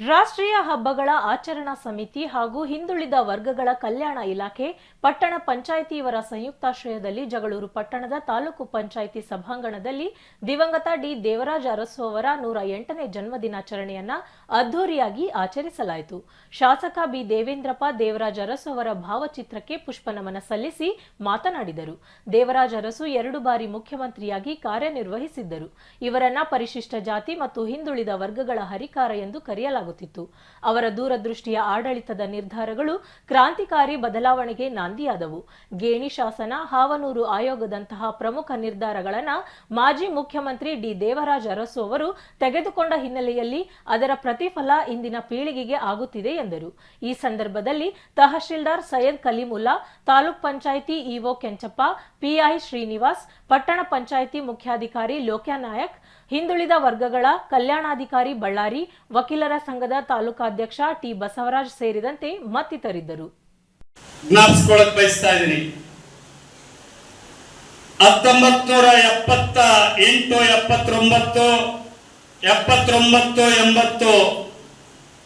ರಾಷ್ಟ್ರೀಯ ಹಬ್ಬಗಳ ಆಚರಣಾ ಸಮಿತಿ ಹಾಗೂ ಹಿಂದುಳಿದ ವರ್ಗಗಳ ಕಲ್ಯಾಣ ಇಲಾಖೆ ಪಟ್ಟಣ ಪಂಚಾಯಿತಿಯವರ ಸಂಯುಕ್ತಾಶ್ರಯದಲ್ಲಿ ಜಗಳೂರು ಪಟ್ಟಣದ ತಾಲೂಕು ಪಂಚಾಯಿತಿ ಸಭಾಂಗಣದಲ್ಲಿ ದಿವಂಗತ ಡಿ ದೇವರಾಜ ಅರಸು ಅವರ ನೂರ ಎಂಟನೇ ಜನ್ಮದಿನಾಚರಣೆಯನ್ನ ಅದ್ದೂರಿಯಾಗಿ ಆಚರಿಸಲಾಯಿತು. ಶಾಸಕ ಬಿ ದೇವೇಂದ್ರಪ್ಪ ದೇವರಾಜ ಅರಸು ಅವರ ಭಾವಚಿತ್ರಕ್ಕೆ ಪುಷ್ಪನಮನ ಸಲ್ಲಿಸಿ ಮಾತನಾಡಿದರು. ದೇವರಾಜ ಅರಸು ಎರಡು ಬಾರಿ ಮುಖ್ಯಮಂತ್ರಿಯಾಗಿ ಕಾರ್ಯನಿರ್ವಹಿಸಿದ್ದರು. ಇವರನ್ನ ಪರಿಶಿಷ್ಟ ಜಾತಿ ಮತ್ತು ಹಿಂದುಳಿದ ವರ್ಗಗಳ ಹರಿಕಾರ ಎಂದು ಕರೆಯಲಾಗುತ್ತಿತ್ತು ಅವರ ದೂರದೃಷ್ಟಿಯ ಆಡಳಿತದ ನಿರ್ಧಾರಗಳು ಕ್ರಾಂತಿಕಾರಿ ಬದಲಾವಣೆಗೆ ನಾಂದಿಯಾದವು. ಗೇಣಿ ಶಾಸನ, ಹಾವನೂರು ಆಯೋಗದಂತಹ ಪ್ರಮುಖ ನಿರ್ಧಾರಗಳನ್ನು ಮಾಜಿ ಮುಖ್ಯಮಂತ್ರಿ ಡಿ. ದೇವರಾಜ ಅರಸು ಅವರು ತೆಗೆದುಕೊಂಡ ಹಿನ್ನೆಲೆಯಲ್ಲಿ ಅದರ ಪ್ರತಿಫಲ ಇಂದಿನ ಪೀಳಿಗೆಗೆ ಆಗುತ್ತಿದೆ ಎಂದರು. ಈ ಸಂದರ್ಭದಲ್ಲಿ ತಹಶೀಲ್ದಾರ್ ಸೈಯದ್ ಕಲೀಮುಲ್ಲಾ, ತಾಲೂಕ್ ಪಂಚಾಯಿತಿ ಇಒ ಕೆಂಚಪ್ಪ, ಪಿಐ ಶ್ರೀನಿವಾಸ್, ಪಟ್ಟಣ ಪಂಚಾಯಿತಿ ಮುಖ್ಯಾಧಿಕಾರಿ ಲೋಕ್ಯಾನಾಯಕ್ ಹಿಂದುಳಿದ ವರ್ಗಗಳ ಕಲ್ಯಾಣಾಧಿಕಾರಿ ಬಳ್ಳಾರಿ, ವಕೀಲರ ಸಂಘದ ತಾಲೂಕಾಧ್ಯಕ್ಷ ಟಿ ಬಸವರಾಜ್ ಸೇರಿದಂತೆ ಮತ್ತಿತರಿದ್ದರು. ಜ್ಞಾಪಿಸ್ಕೊಳಕ್ ಬಯಸ್ತಾ ಇದ್ದೀನಿ. ಹತ್ತೊಂಬತ್ ನೂರ ಎಪ್ಪತ್ತ ಎಂಟು, ಎಪ್ಪತ್ತೊಂಬತ್ತು ಎಪ್ಪತ್ತೊಂಬತ್ತು, ಎಂಬತ್ತು,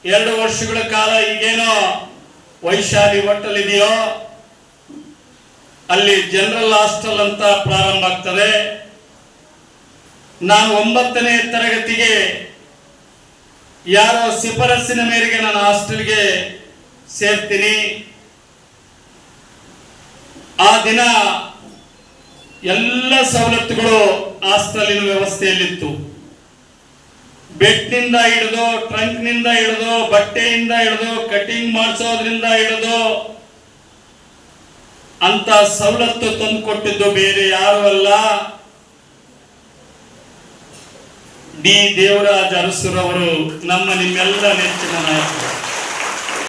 ಎರಡು ವರ್ಷಗಳ ಕಾಲ ಈಗೇನೋ ವೈಶಾಲಿ ಹೋಟೆಲ್ ಇದೆಯೋ, ಅಲ್ಲಿ ಜನರಲ್ ಹಾಸ್ಟೆಲ್ ಅಂತ ಪ್ರಾರಂಭ ಆಗ್ತದೆ. ನಾನು ಒಂಬತ್ತನೇ ತರಗತಿಗೆ ಯಾರೋ ಶಿಫಾರಸ್ಸಿನ ಮೇರೆಗೆ ನಾನು ಹಾಸ್ಟೆಲ್ಗೆ ಸೇರ್ತೀನಿ. ಆ ದಿನ ಎಲ್ಲ ಸವಲತ್ತುಗಳು ಹಾಸ್ಟೆಲಿನ ವ್ಯವಸ್ಥೆಯಲ್ಲಿತ್ತು. ಬೆಡ್ನಿಂದ ಹಿಡಿದು, ಟ್ರಂಕ್ನಿಂದ ಹಿಡಿದು, ಬಟ್ಟೆಯಿಂದ ಹಿಡಿದು, ಕಟಿಂಗ್ ಮಾಡಿಸೋದ್ರಿಂದ ಹಿಡಿದು ಅಂತ ಸವಲತ್ತು ತಂದುಕೊಟ್ಟಿದ್ದು ಬೇರೆ ಯಾರು ಅಲ್ಲ. ಡಿ ದೇವರಾಜ ಅರಸುರವರು ನಮ್ಮ ನಿಮ್ಮೆಲ್ಲ ನೆಚ್ಚಿನ ನಾಯಕರು.